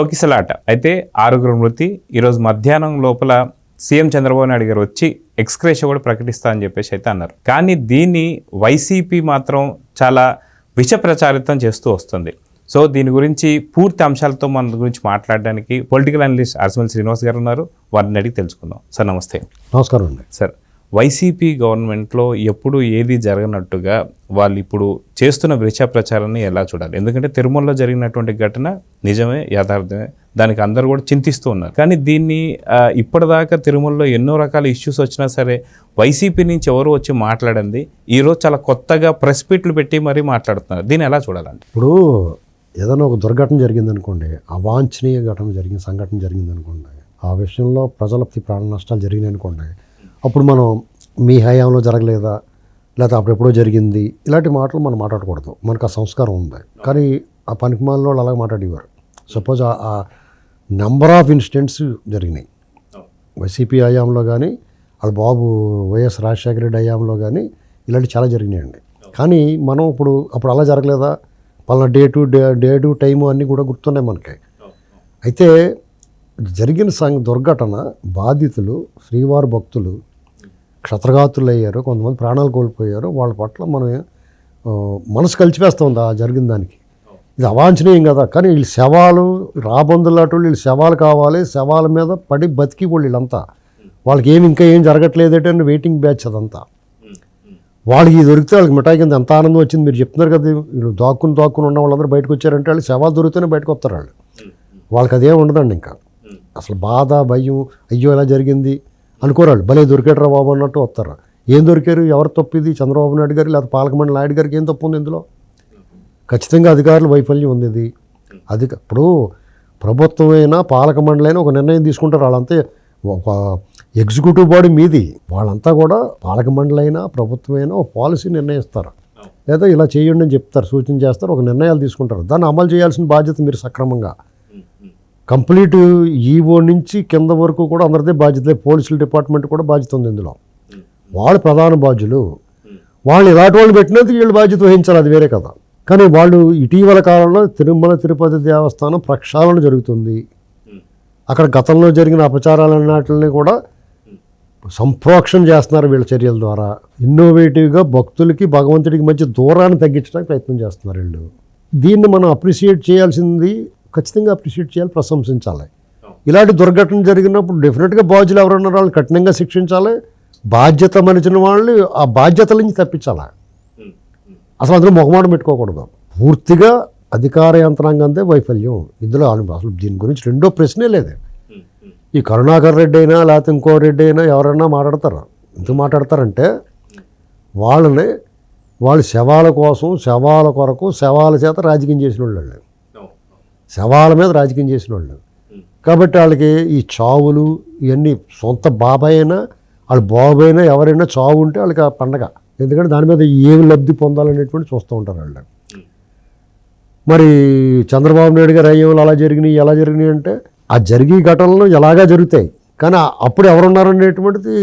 తొక్కిసలాట. అయితే ఆరుగురు మృతి. ఈరోజు మధ్యాహ్నం లోపల సీఎం చంద్రబాబు నాయుడు గారు వచ్చి ఎక్స్క్రేష కూడా ప్రకటిస్తా అని చెప్పేసి అయితే అన్నారు. కానీ దీన్ని వైసీపీ మాత్రం చాలా విష ప్రచారితం చేస్తూ వస్తుంది. సో దీని గురించి పూర్తి అంశాలతో మన గురించి మాట్లాడడానికి పొలిటికల్ అనలిస్ట్ అరసమల్ శ్రీనివాస్ గారు ఉన్నారు. వారిని అడిగి తెలుసుకుందాం. సార్ నమస్తే. నమస్కారం అండి. సార్ వైసీపీ గవర్నమెంట్లో ఎప్పుడు ఏది జరగనట్టుగా వాళ్ళు ఇప్పుడు చేస్తున్న విష ప్రచారాన్ని ఎలా చూడాలి? ఎందుకంటే తిరుమలలో జరిగినటువంటి ఘటన నిజమే యథార్థమే. దానికి అందరూ కూడా చింతిస్తూ ఉన్నారు. కానీ దీన్ని ఇప్పటిదాకా తిరుమలలో ఎన్నో రకాల ఇష్యూస్ వచ్చినా సరే వైసీపీ నుంచి ఎవరు వచ్చి మాట్లాడింది. ఈరోజు చాలా కొత్తగా ప్రెస్ మీట్లు పెట్టి మరీ మాట్లాడుతున్నారు. దీన్ని ఎలా చూడాలండి? ఇప్పుడు ఏదైనా ఒక దుర్ఘటన జరిగింది అనుకోండి అవాంఛనీయ ఘటన జరిగిన సంఘటన జరిగింది అనుకోండి ఆ విషయంలో ప్రజలకి ప్రాణ నష్టాలు జరిగినాయి అనుకోండి అప్పుడు మనం మీ హయాంలో జరగలేదా? లేకపోతే అప్పుడెప్పుడో జరిగింది? ఇలాంటి మాటలు మనం మాట్లాడకూడదు. మనకు ఆ సంస్కారం ఉంది. కానీ ఆ పనికిమాలలో వాళ్ళు అలాగ మాట్లాడేవారు. సపోజ్ ఆ నెంబర్ ఆఫ్ ఇన్సిడెంట్స్ జరిగినాయి. వైసీపీ హయాంలో కానీ వాళ్ళ బాబు వైఎస్ రాజశేఖర రెడ్డి హయాంలో కానీ ఇలాంటివి చాలా జరిగినాయండి. కానీ మనం ఇప్పుడు అప్పుడు అలా జరగలేదా? పలానా day to day day to time అన్నీ కూడా గుర్తున్నాయి మనకి. అయితే జరిగిన సం దుర్ఘటన బాధితులు శ్రీవారి భక్తులు క్షత్రఘాతులు అయ్యారు కొంతమంది ప్రాణాలు కోల్పోయారు వాళ్ళ పట్ల మనం మనసు కలిచివేస్తుంది ఆ జరిగిన దానికి. ఇది అవాంఛనీయం కదా. కానీ వీళ్ళు శవాలు రాబందులాంటి వాళ్ళు వీళ్ళు శవాలు కావాలి శవాల మీద పడి బతికి వాళ్ళు వీళ్ళంతా. వాళ్ళకి ఏమి ఇంకా ఏం జరగట్లేదంటే వెయిటింగ్ బ్యాచ్ అదంతా. వాళ్ళకి ఇది దొరికితే వాళ్ళకి మిఠాయి కింద ఎంత ఆనందం వచ్చింది మీరు చెప్తున్నారు కదా వీళ్ళు దాక్కుని దాక్కుని ఉన్న వాళ్ళందరూ బయటకు వచ్చారంటే వాళ్ళు శవాలు దొరికితేనే బయటకు వస్తారు వాళ్ళు. వాళ్ళకి అదేం ఉండదండి ఇంకా. అసలు బాధ భయం అయ్యో ఎలా జరిగింది అనుకోరాళ్ళు. భలే దొరికాడరా బాబు అన్నట్టు వస్తారు? ఏం దొరికారు? ఎవరు తప్పు ఇది చంద్రబాబు నాయుడు గారు లేదా పాలకమండలి నాయుడు గారికి ఏం తప్పు ఉంది ఇందులో? ఖచ్చితంగా అధికారుల వైఫల్యం ఉంది ఇది. అది ఇప్పుడు ప్రభుత్వమైనా పాలక మండలైనా ఒక నిర్ణయం తీసుకుంటారు వాళ్ళంతా. ఒక ఎగ్జిక్యూటివ్ బాడీ మీది. వాళ్ళంతా కూడా పాలక మండలైనా ప్రభుత్వమైనా ఒక పాలసీ నిర్ణయిస్తారు. లేదా ఇలా చేయండి అని చెప్తారు. సూచన చేస్తారు. ఒక నిర్ణయాలు తీసుకుంటారు. దాన్ని అమలు చేయాల్సిన బాధ్యత మీరు సక్రమంగా. కంప్లీట్ ఈఓ నుంచి కింద వరకు కూడా అందరిదే బాధ్యత పోలీసుల డిపార్ట్మెంట్ కూడా బాధ్యత ఉంది ఇందులో. వాళ్ళు ప్రధాన బాధ్యులు వాళ్ళు ఇలాంటి వాళ్ళు పెట్టినందుకు వీళ్ళు బాధ్యత వహించాలి అది వేరే కదా కానీ వాళ్ళు ఇటీవల కాలంలో తిరుమల తిరుపతి దేవస్థానం ప్రక్షాళన జరుగుతుంది. అక్కడ గతంలో జరిగిన అపచారాలన్నిటిని కూడా సంప్రోక్షణ చేస్తున్నారు వీళ్ళ చర్యల ద్వారా. ఇన్నోవేటివ్గా భక్తులకి భగవంతుడికి మధ్య దూరాన్ని తగ్గించడానికి ప్రయత్నం చేస్తున్నారు వీళ్ళు. దీన్ని మనం అప్రిషియేట్ చేయాల్సింది ఖచ్చితంగా అప్రిషియేట్ చేయాలి ప్రశంసించాలి. ఇలాంటి దుర్ఘటన జరిగినప్పుడు డెఫినెట్గా బాధ్యులు ఎవరున్నారో వాళ్ళు కఠినంగా శిక్షించాలి. బాధ్యత మనిచిన వాళ్ళు ఆ బాధ్యతల నుంచి తప్పించాలి. అసలు అందులో మొహమాటం పెట్టుకోకూడదు. పూర్తిగా అధికార యంత్రాంగందే వైఫల్యం. ఇందులో అసలు దీని గురించి రెండో ప్రశ్నే లేదు. ఈ కరుణాకర్ రెడ్డి అయినా లేకపోతే ఇంకో రెడ్డి అయినా ఎవరైనా మాట్లాడతారు? ఎందుకు మాట్లాడతారంటే వాళ్ళని వాళ్ళు శవాల కోసం శవాల కొరకు శవాల చేత రాజకీయం చేసిన వాళ్ళు శవాల మీద రాజకీయం చేసిన వాళ్ళు కాబట్టి వాళ్ళకి ఈ చావులు ఇవన్నీ సొంత బాబాయ్ అయినా వాళ్ళ బాబు అయినా ఎవరైనా చావు ఉంటే వాళ్ళకి ఆ పండగ. ఎందుకంటే దాని మీద ఏమి లబ్ధి పొందాలనేటువంటి చూస్తూ ఉంటారు వాళ్ళు. మరి చంద్రబాబు నాయుడు గారు అయ్యేవాళ్ళు అలా జరిగినాయి ఎలా జరిగినాయి అంటే ఆ జరిగే ఘటనలు ఎలాగా జరుగుతాయి. కానీ అప్పుడు ఎవరున్నారనేటువంటిది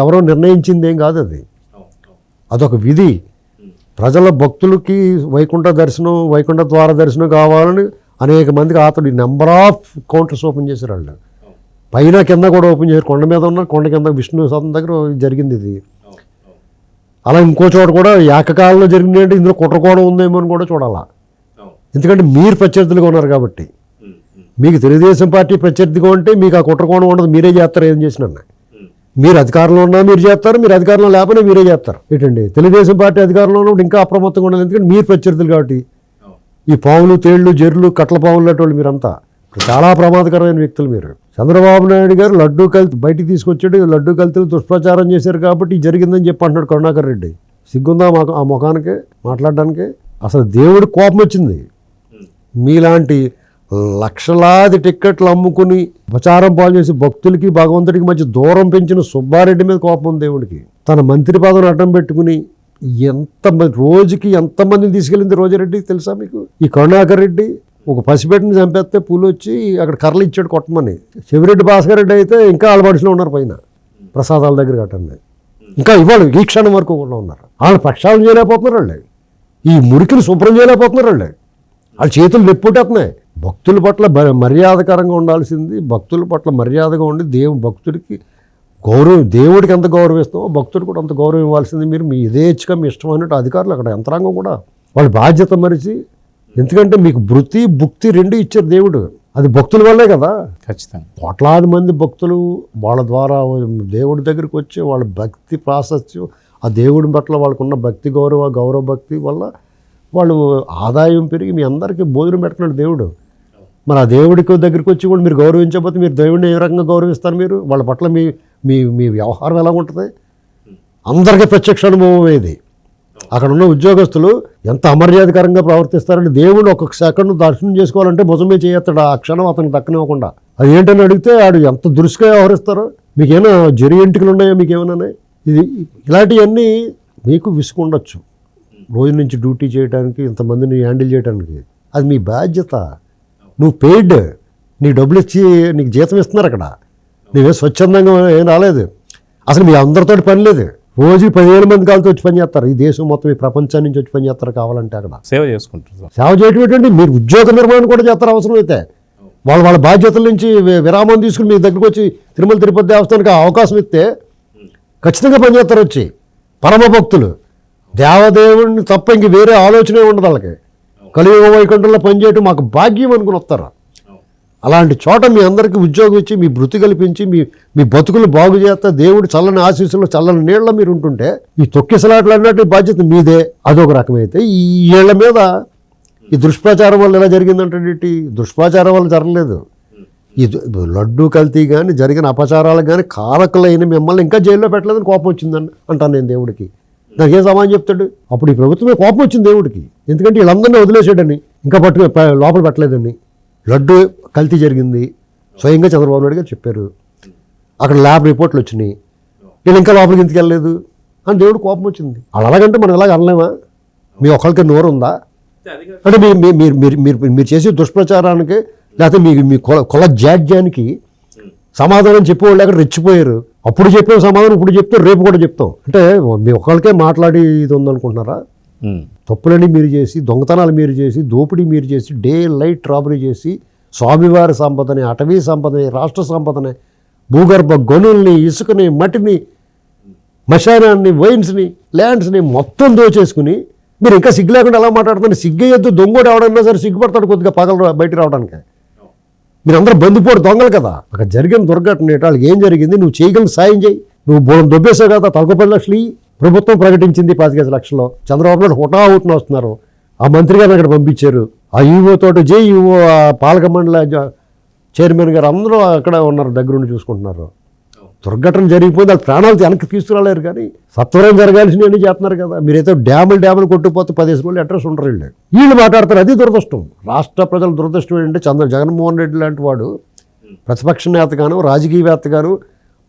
ఎవరో నిర్ణయించింది ఏం కాదు అది. అదొక విధి. ప్రజల భక్తులకి వైకుంఠ దర్శనం వైకుంఠ ద్వార దర్శనం కావాలని అనేక మందికి అతడు నెంబర్ ఆఫ్ కౌంటర్స్ ఓపెన్ చేశారు వాళ్ళు పైన కింద కూడా ఓపెన్ చేశారు. కొండ మీద ఉన్న కొండ కింద విష్ణు సతం దగ్గర జరిగింది ఇది. అలా ఇంకో చోట కూడా ఏకకాలంలో జరిగింది అంటే ఇందులో కుట్రకోణం ఉందేమో అని కూడా చూడాలా? ఎందుకంటే మీరు ప్రత్యర్థులుగా ఉన్నారు కాబట్టి. మీకు తెలుగుదేశం పార్టీ ప్రత్యర్థిగా ఉంటే మీకు ఆ కుట్రకోణం ఉండదు. మీరే చేస్తారు ఏం చేసినా మీరు అధికారంలో ఉన్నా మీరు చేస్తారు. మీరు అధికారంలో లేకపోయినా మీరే చేస్తారు. ఏంటండి? తెలుగుదేశం పార్టీ అధికారంలో ఉన్నప్పుడు ఇంకా అప్రమత్తంగా ఉండాలి. ఎందుకంటే మీరు ప్రత్యర్థులు కాబట్టి. ఈ పాములు తేళ్ళు జర్లు కట్ల పాములు లాంటి మీరంతా. చాలా ప్రమాదకరమైన వ్యక్తులు మీరు. చంద్రబాబు నాయుడు గారు లడ్డూ కల్తీ బయటికి తీసుకొచ్చాడు లడ్డూ కల్తీలు దుష్ప్రచారం చేశారు కాబట్టి జరిగిందని చెప్పి అంటున్నాడు కరుణాకర్ రెడ్డి. సిగ్గుందా మాకు ఆ ముఖానికి మాట్లాడడానికి? అసలు దేవుడు కోపం వచ్చింది. మీలాంటి లక్షలాది టిక్కెట్లు అమ్ముకుని ప్రచారం పాలు చేసి భక్తులకి భగవంతుడికి మధ్య దూరం పెంచిన సుబ్బారెడ్డి మీద కోపం దేవుడికి. తన మంత్రి పదవిని అడ్డం పెట్టుకుని ఎంత రోజుకి ఎంతమందిని తీసుకెళ్ళింది రోజారెడ్డి తెలుసా మీకు? ఈ కరుణాకర్ రెడ్డి ఒక పసిపెట్టిని చంపేస్తే పూలు వచ్చి అక్కడ కర్రలు ఇచ్చాడు కొట్టమని. చెవిరెడ్డి భాస్కర్ రెడ్డి అయితే ఇంకా ఆలబడిలో ఉన్నారు పైన ప్రసాదాల దగ్గర కట్టండి ఇంకా ఇవాళ ఈ క్షణం వరకు కూడా ఉన్నారు. వాళ్ళు ప్రక్షాళన చేయలేకపోతున్నారు వాళ్ళు ఈ మురికిని శుభ్రం చేయలేకపోతున్నారు వాళ్ళు వాళ్ళ చేతులు నెప్పుటేస్తున్నాయి భక్తుల పట్ల మర్యాదకరంగా ఉండాల్సింది భక్తుల పట్ల మర్యాదగా ఉండి దేవు భక్తుడికి గౌరవం దేవుడికి ఎంత గౌరవం ఇస్తామో భక్తుడు కూడా అంత గౌరవం ఇవ్వాల్సింది మీరు మీ యథేచ్ఛగా మీ ఇష్టమైనట్టు అధికారులు అక్కడ యంత్రాంగం కూడా వాళ్ళ బాధ్యత మరిచి ఎందుకంటే మీకు భృతి భుక్తి రెండు ఇచ్చారు దేవుడు. అది భక్తుల వల్లే కదా. ఖచ్చితంగా. కోట్లాది మంది భక్తులు వాళ్ళ ద్వారా దేవుడి దగ్గరికి వచ్చి వాళ్ళ భక్తి ప్రాశస్త్యం ఆ దేవుడి పట్ల వాళ్ళకున్న భక్తి గౌరవ గౌరవ భక్తి వల్ల వాళ్ళు ఆదాయం పెరిగి మీ అందరికీ భోజనం పెడుతున్నాడు దేవుడు. మరి ఆ దేవుడికి దగ్గరికి వచ్చి కూడా మీరు గౌరవించకపోతే మీరు దేవుడిని ఏ రకంగా గౌరవిస్తారు మీరు? వాళ్ళ పట్ల మీ మీ మీ వ్యవహారం ఎలా ఉంటుంది? అందరికీ ప్రత్యక్ష అనుభవం ఇది. అక్కడ ఉన్న ఉద్యోగస్తులు ఎంత అమర్యాదకరంగా ప్రవర్తిస్తారని దేవుడు ఒక్కొక్క సెకండ్ దర్శనం చేసుకోవాలంటే భుజమే చేయొస్తాడు. ఆ క్షణం అతనికి దక్కనివ్వకుండా. అది ఏంటని అడిగితే ఆడు ఎంత దురుసుగా వ్యవహరిస్తారో మీకేమైనా జరి ఎంటికలు ఉన్నాయో? మీకేమైనా ఇది ఇలాంటివన్నీ మీకు విసుకుండొచ్చు రోజు నుంచి డ్యూటీ చేయడానికి ఇంతమందిని హ్యాండిల్ చేయడానికి అది మీ బాధ్యత. నువ్వు పెయిడ్. నీ డబ్బులు ఇచ్చి నీకు జీతం ఇస్తున్నారు అక్కడ. నువ్వే స్వచ్ఛందంగా ఏం రాలేదు. అసలు మీ అందరితో పని లేదు. రోజు పదివేల మంది కాలతో వచ్చి పని చేస్తారు. ఈ దేశం మొత్తం ఈ ప్రపంచం నుంచి వచ్చి పని చేస్తారు కావాలంటే అక్కడ సేవ చేసుకుంటారు సేవ చేయటం ఏంటంటే మీరు ఉద్యోగ నిర్వహణ కూడా చేస్తారు అవసరం అయితే. వాళ్ళ వాళ్ళ బాధ్యతల నుంచి విరామం తీసుకుని మీ దగ్గరకు వచ్చి తిరుమల తిరుపతి దేవస్థానానికి అవకాశం ఇస్తే ఖచ్చితంగా పనిచేస్తారు వచ్చి. పరమ భక్తులు. దేవదేవుడిని తప్ప ఇంక వేరే ఆలోచనే ఉండదు వాళ్ళకి. కలియుగ వైకుంఠంలో పనిచేయటం మాకు భాగ్యం అనుకుని వస్తారు. అలాంటి చోట మీ అందరికీ ఉద్యోగం ఇచ్చి మీ భృతి కల్పించి మీ మీ బతుకులు బాగు చేస్తా దేవుడు చల్లని ఆశీస్సులు చల్లని నీళ్ళ మీరు ఉంటుంటే ఈ తొక్కిసలాట్లు అన్నట్టు బాధ్యత మీదే. అదొక రకమైతే ఈ ఏళ్ళ మీద ఈ దుష్ప్రచారం వల్ల ఎలా జరిగిందంటే దుష్ప్రచారం వల్ల జరగలేదు. ఈ లడ్డు కల్తీ కానీ జరిగిన అపచారాలకు కానీ కారకులైన మిమ్మల్ని ఇంకా జైల్లో పెట్టలేదని కోపం వచ్చిందని అంటాను నేను దేవుడికి. దానికి ఏం సమాధానం చెప్తాడు? అప్పుడు ఈ ప్రభుత్వమే కోపం వచ్చింది దేవుడికి. ఎందుకంటే వీళ్ళందరినీ వదిలేసాడని ఇంకా పట్టు లోపల పెట్టలేదని. లడ్డు కల్తీ జరిగింది. స్వయంగా చంద్రబాబు నాయుడు గారు చెప్పారు. అక్కడ ల్యాబ్ రిపోర్ట్లు వచ్చినాయి. వీళ్ళు ఇంకా లోపలికి ఎందుకు వెళ్ళలేదు? అని దేవుడు కోపం వచ్చింది. అలాగంటే మనం ఎలాగ అనలేమా? మీ ఒక్కరికి నోరు ఉందా? అంటే మీ మీరు మీరు మీరు మీరు చేసే దుష్ప్రచారానికి లేకపోతే మీ మీ కుల కుల జాడ్యానికి సమాధానం చెప్పేవాళ్ళు అక్కడ రెచ్చిపోయారు. అప్పుడు చెప్పిన సమాధానం ఇప్పుడు చెప్తే రేపు కూడా చెప్తాం. అంటే మీ ఒక్కరికే మాట్లాడి ఇది ఉందనుకుంటున్నారా. తప్పులని మీరు చేసి దొంగతనాలు మీరు చేసి దోపిడీ మీరు చేసి డే లైట్ రాబరీ చేసి స్వామివారి సంపదని అటవీ సంపదని రాష్ట్ర సంపదని భూగర్భ గనుల్ని ఇసుకని మట్టిని మశానాన్ని వైన్స్ని ల్యాండ్స్ని మొత్తం దోచేసుకుని మీరు ఇంకా సిగ్గు లేకుండా ఎలా మాట్లాడుతున్నారు? సిగ్గయ్యొద్దు దొంగోడు ఎవడన్నా సరే సిగ్గుపడతాడు కొద్దిగా పగలు బయట బయటికి రావడానికి. మీరందరూ బందిపోడు దొంగలు కదా. అక్కడ జరిగిన దుర్ఘటన ఏంటో? వాళ్ళకి ఏం జరిగింది? నువ్వు చేయగలిగిన సాయం చేయి. నువ్వు బోరం దొబ్బేసావు కదా తలకు పది లక్షలు ప్రభుత్వం ప్రకటించింది పాతికేసి లక్షలు చంద్రబాబు నాయుడు హుటా హుట్న వస్తున్నారు. ఆ మంత్రి గారిని అక్కడ పంపించారు. ఆ ఈవో తోటి జే ఈవో ఆ పాలక మండలి చైర్మన్ గారు అందరూ అక్కడ ఉన్నారు దగ్గరుండి చూసుకుంటున్నారు. దుర్ఘటన జరిగిపోయింది వాళ్ళు ప్రాణాలు వెనక్కి తీసుకురాలేరు కానీ సత్వరం జరగాల్సినవన్నీ చేస్తున్నారు కదా. మీరైతే డ్యాములు డ్యాములు కొట్టుకుపోతే పదిహేను రోజులు అడ్రస్ ఉండరు వీళ్ళు. వీళ్ళు మాట్లాడతారు అది దురదృష్టం. రాష్ట్ర ప్రజల దురదృష్టం ఏంటంటే చంద్ర జగన్మోహన్ రెడ్డి లాంటి వాడు ప్రతిపక్ష నేతగాను రాజకీయవేత్తగాను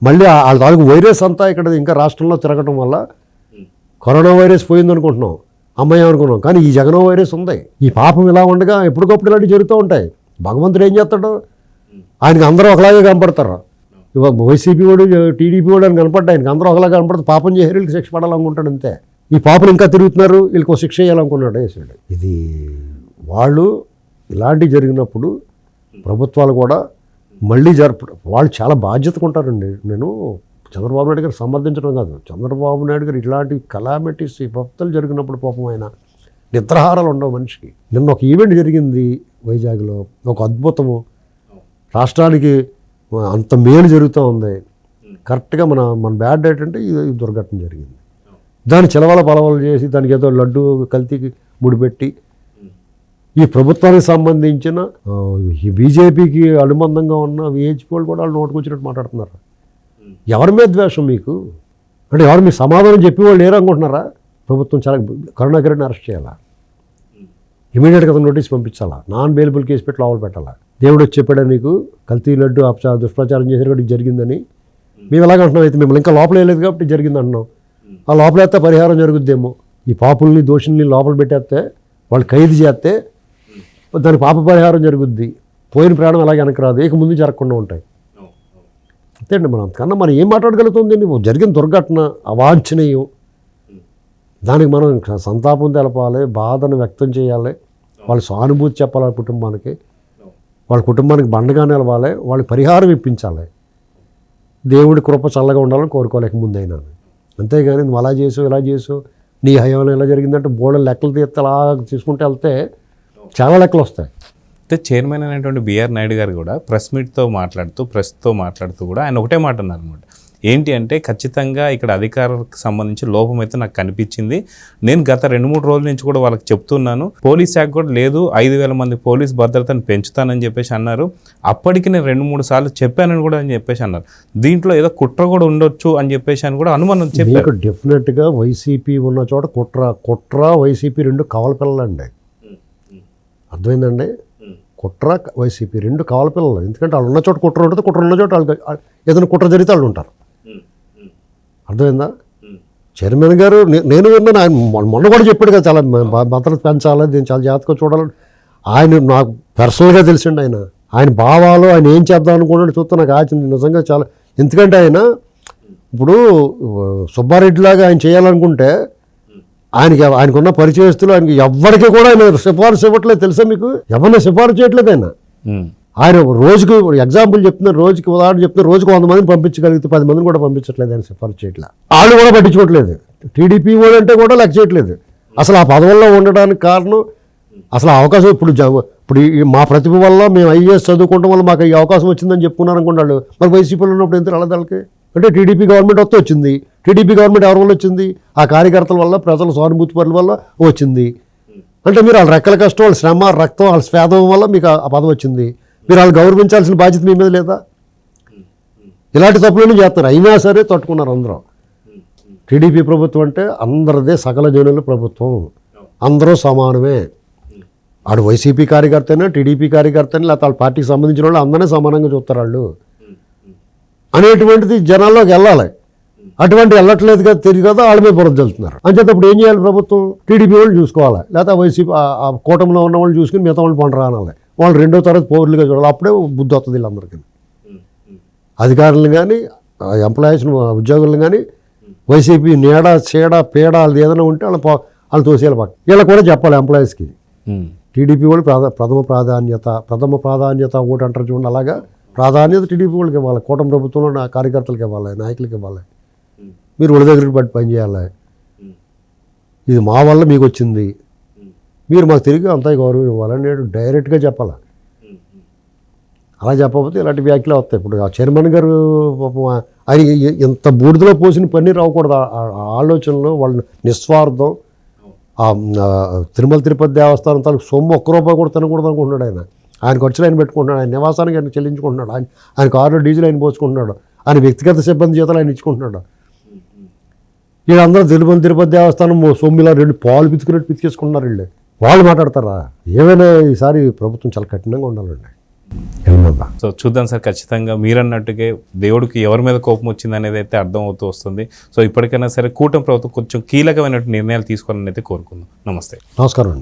మళ్ళీ ఆ- వాళ్ళ తాలూకు వైరస్ అంతా ఇక్కడ ఇంకా రాష్ట్రంలో తిరగటం వల్ల కరోనా వైరస్ పోయింది అనుకుంటున్నాం అమ్మాయి అనుకున్నాం. కానీ ఈ జగనో వైరస్ ఉంది. ఈ పాపం ఇలా ఉండగా ఎప్పటికప్పుడు ఇలాంటివి జరుగుతూ ఉంటాయి. భగవంతుడు ఏం చేస్తాడు? ఆయనకి అందరూ ఒకలాగే కనపడతారు. ఇవ- వైసీపీ వాడు టీడీపీ వాడు అని కనపడ్డా. ఆయనకి అందరూ ఒకలాగా కనపడతారు పాపం చేసి వీళ్ళకి శిక్ష పడాలనుకుంటాడు అంతే. ఈ పాపలు ఇంకా తిరుగుతున్నారు. వీళ్ళకి ఒక శిక్ష వేయాలనుకున్నాడు వేసాడు. ఇది వాళ్ళు ఇలాంటివి జరిగినప్పుడు ప్రభుత్వాలు కూడా మళ్ళీ జరప వాళ్ళు చాలా బాధ్యతగా ఉంటారండి నేను చంద్రబాబు నాయుడు గారు సమర్థించడం కాదు. చంద్రబాబు నాయుడు గారు ఇలాంటి కలామిటీస్ ఈ భక్తులు జరిగినప్పుడు పాపం ఆయన నిద్రహారాలు ఉండవు మనిషికి. నిన్న ఒక ఈవెంట్ జరిగింది వైజాగ్లో. ఒక అద్భుతము. రాష్ట్రానికి అంత మేలు జరుగుతూ ఉంది. కరెక్ట్గా మన మన బ్యాడ్ డేట్ అంటే ఇది దుర్ఘటన జరిగింది. దాన్ని చిలవల పలవలు చేసి దానికి ఏదో లడ్డు కల్తీకి ముడిపెట్టి ఈ ప్రభుత్వానికి సంబంధించిన ఈ బీజేపీకి అనుబంధంగా ఉన్న విహెచ్పి వాళ్ళు కూడా వాళ్ళు నోటుకొచ్చినట్టు మాట్లాడుతున్నారు. ఎవరి మీద ద్వేషం మీకు? అంటే ఎవరు మీకు సమాధానం చెప్పి వాళ్ళు లేరు అనుకుంటున్నారా? ప్రభుత్వం చాలా కరుణాకరెడ్డిని అరెస్ట్ చేయాలా? ఇమీడియట్గా అతను నోటీస్ పంపించాలా? నాన్ బెయిలబుల్ కేసు పెట్టి లోపల పెట్టాలా? దేవుడు వచ్చి చెప్పాడా నీకు? కల్తీ లడ్డు అపచా దుష్ప్రచారం చేశారు కూడా జరిగిందని. మేము ఎలాగ అంటున్నాం? అయితే మిమ్మల్ని ఇంకా లోపల వేయలేదు కాబట్టి జరిగింది అంటున్నాం. ఆ లోపల వేస్తే పరిహారం జరుగుద్దేమో. ఈ పాపుల్ని దోషుల్ని లోపల పెట్టేస్తే వాళ్ళు ఖైదు చేస్తే దానికి పాప పరిహారం జరుగుద్ది. పోయిన ప్రాణం అలాగే వెనకరాదు రాదు. ఇక ముందు జరగకుండా ఉంటాయి. అంతే అండి మనం అంతకన్నా మనం ఏం మాట్లాడగలుగుతుంది జరిగిన దుర్ఘటన అవాంఛనీయం. దానికి మనం సంతాపం తెలపాలి బాధను వ్యక్తం చేయాలి. వాళ్ళ సానుభూతి చెప్పాలి వాళ్ళ కుటుంబానికి వాళ్ళ కుటుంబానికి బండగా నిలవాలి వాళ్ళకి పరిహారం ఇప్పించాలి. దేవుడి కృప చల్లగా ఉండాలని కోరుకోలేక ముందైనా. అంతేగాని నువ్వు అలా చేసు ఇలా చేసు నీ హయాంలో ఎలా జరిగిందంటే బోర్డు లెక్కలు తీస్తే అలా తీసుకుంటే వెళ్తే చాలా లెక్కలు వస్తాయి. అయితే చైర్మన్ అయినటువంటి బిఆర్ నాయుడు గారు కూడా ప్రెస్ మీట్తో మాట్లాడుతూ ప్రెస్తో మాట్లాడుతూ కూడా ఆయన ఒకటే మాట అన్నారు అనమాట ఏంటి అంటే ఖచ్చితంగా ఇక్కడ అధికారులకు సంబంధించి లోపం అయితే నాకు కనిపించింది. నేను గత రెండు మూడు రోజుల నుంచి కూడా వాళ్ళకి చెప్తున్నాను. పోలీస్ శాఖ కూడా లేదు. ఐదు వేల మంది పోలీస్ భద్రతను పెంచుతానని చెప్పేసి అన్నారు. అప్పటికి నేను రెండు మూడు సార్లు చెప్పానని కూడా అని చెప్పేసి అన్నారు. దీంట్లో ఏదో కుట్ర కూడా ఉండొచ్చు అని చెప్పేసి అని కూడా అనుమానం చెప్పారు. డెఫినెట్గా వైసీపీ ఉన్న చోట కుట్ర కుట్ర వైసీపీ రెండు కవల పిల్లలండి. అర్థమైందండి? కుట్ర వైసీపీ రెండు కవల పిల్లలు. ఎందుకంటే వాళ్ళు ఉన్న చోట కుట్ర ఉంటుంది కుట్ర ఉన్న చోట వాళ్ళు ఏదైనా కుట్ర జరిగితే వాళ్ళు ఉంటారు. అర్థమైందా? చైర్మన్ గారు నేను విన్నాను ఆయన మొన్న కూడా చెప్పాడు కదా చాలా భద్రత పెంచాలి దీన్ని చాలా జాగ్రత్తగా చూడాలి. ఆయన నాకు పర్సనల్గా తెలిసిండు ఆయన. ఆయన భావాలు ఆయన ఏం చేద్దాం అనుకున్నాడు చూస్తే నాకు ఆచింది నిజంగా చాలా ఎందుకంటే ఆయన ఇప్పుడు సుబ్బారెడ్డి లాగా ఆయన చేయాలనుకుంటే ఆయనకి ఆయనకున్న పరిచయస్తులు ఆయనకి ఎవ్వరికి కూడా ఆయన సిఫారసు ఇవ్వట్లేదు తెలుసా మీకు? ఎవరిని సిఫారసు చేయట్లేదు ఆయన. ఆయన రోజుకు ఎగ్జాంపుల్ చెప్తున్నారు రోజుకి ఉదాహరణ చెప్తున్నారు రోజుకు వంద మందిని పంపించగలిగితే పది మందిని కూడా పంపించట్లేదు ఆయన సిఫారసు చేయట్లా. వాళ్ళు కూడా పట్టించుకోవట్లేదు. టీడీపీ వాళ్ళు అంటే కూడా లెక్క చేయట్లేదు. అసలు ఆ పదవుల్లో ఉండడానికి కారణం అసలు అవకాశం ఇప్పుడు ఇప్పుడు ఈ మా ప్రతిభ వల్ల మేము ఐఏఎస్ చదువుకోవడం వల్ల మాకు ఈ అవకాశం వచ్చిందని చెప్పుకున్నారు వాళ్ళు. మరి వైసీపీలో ఉన్నప్పుడు ఎందుకు అలదలకి అంటే టీడీపీ గవర్నమెంట్ వస్తే వచ్చింది. టీడీపీ గవర్నమెంట్ ఎవరి వల్ల వచ్చింది? ఆ కార్యకర్తల వల్ల ప్రజల సానుభూతి పనుల వల్ల వచ్చింది. అంటే మీరు వాళ్ళ రెక్కల కష్టం వాళ్ళ శ్రమ రక్తం వాళ్ళ స్వేదం వల్ల మీకు ఆ పదం వచ్చింది. మీరు వాళ్ళు గౌరవించాల్సిన బాధ్యత మీ మీద లేదా? ఇలాంటి తప్పులను చేస్తారు. అయినా సరే తట్టుకున్నారు అందరూ. టీడీపీ ప్రభుత్వం అంటే అందరిదే సకల జనుల ప్రభుత్వం. అందరూ సమానమే. ఆడు వైసీపీ కార్యకర్త అయినా టీడీపీ కార్యకర్త అయినా లేకపోతే వాళ్ళ పార్టీకి సంబంధించిన వాళ్ళు అందరినీ సమానంగా చూస్తారు వాళ్ళు. అనేటువంటిది జనాల్లోకి వెళ్ళాలి. అటువంటి వెళ్ళట్లేదు కదా తెలియదు కదా వాళ్ళ మీద బురద చల్లుతున్నారు అంచేటప్పుడు ఏం చేయాలి ప్రభుత్వం? టీడీపీ వాళ్ళు చూసుకోవాలి. లేకపోతే వైసీపీ ఆ- కూటమిలో ఉన్న వాళ్ళు చూసుకుని మిగతా వాళ్ళు పంట రానాలి వాళ్ళు రెండో తరగతి పౌరులుగా చూడాలి. అప్పుడే బుద్ధి వస్తుంది వీళ్ళందరికీ. అధికారులను కానీ ఎంప్లాయీస్ ఉద్యోగులను కానీ వైసీపీ నీడ చీడ పీడ వాళ్ళది ఏదైనా ఉంటే వాళ్ళ వాళ్ళు తోసేయాలి పక్క. వీళ్ళకి కూడా చెప్పాలి ఎంప్లాయీస్కి టీడీపీ వాళ్ళు ప్రథమ ప్రాధాన్యత ప్రథమ ప్రాధాన్యత ఓటు అంటారు చూడండి. అలాగా ప్రాధాన్యత టీడీపీ వాళ్ళకి ఇవ్వాలి. కూటమి ప్రభుత్వంలో నా కార్యకర్తలకు ఇవ్వాలి నాయకులకి ఇవ్వాలి. మీరు ఒడి దగ్గరికి పట్టి పని చేయాలి. ఇది మా వల్ల మీకు వచ్చింది. మీరు మాకు తిరిగి అంతా గౌరవం ఇవ్వాలని నేను డైరెక్ట్గా చెప్పాలి? అలా చెప్పకపోతే ఇలాంటి వ్యాఖ్యలు వస్తాయి. ఇప్పుడు ఆ చైర్మన్ గారు పాపం ఆయన ఇంత బూడిదలో పోసిన పని రావకూడదు ఆలోచనలో వాళ్ళ నిస్వార్థం ఆ తిరుమల తిరుపతి దేవస్థానం తాలూకు సొమ్ము ఒక్క రూపాయి కూడా తినకూడదు అనుకుంటున్నాడు ఆయన. ఆయన ఖర్చులు ఆయన పెట్టుకుంటున్నాడు. ఆయన నివాసానికి ఆయన చెల్లించుకుంటున్నాడు. ఆయన ఆయన కారులో డీజిల్ ఆయన పోసుకుంటున్నాడు. ఆయన వ్యక్తిగత సిబ్బంది జీతాలు ఆయన ఇచ్చుకుంటున్నాడు. వీళ్ళందరూ తిరుమల తిరుపతి దేవస్థానం ఓ సొమ్ము ఇలా రెండు పాలు పితుకున్నట్టు పితికేసుకుంటున్నారు వీళ్ళు. వాళ్ళు మాట్లాడతారా? ఏమైనా ఈసారి ప్రభుత్వం చాలా కఠినంగా ఉండాలండి. సో చూద్దాం సార్ ఖచ్చితంగా మీరన్నట్టుగా దేవుడికి ఎవరి మీద కోపం వచ్చింది అనేది అయితే అర్థం అవుతూ వస్తుంది. సో ఇప్పటికైనా సరే కూటమి ప్రభుత్వం కొంచెం కీలకమైనటువంటి నిర్ణయాలు తీసుకోవాలని అయితే కోరుకుందాం. నమస్తే. నమస్కారం అండి.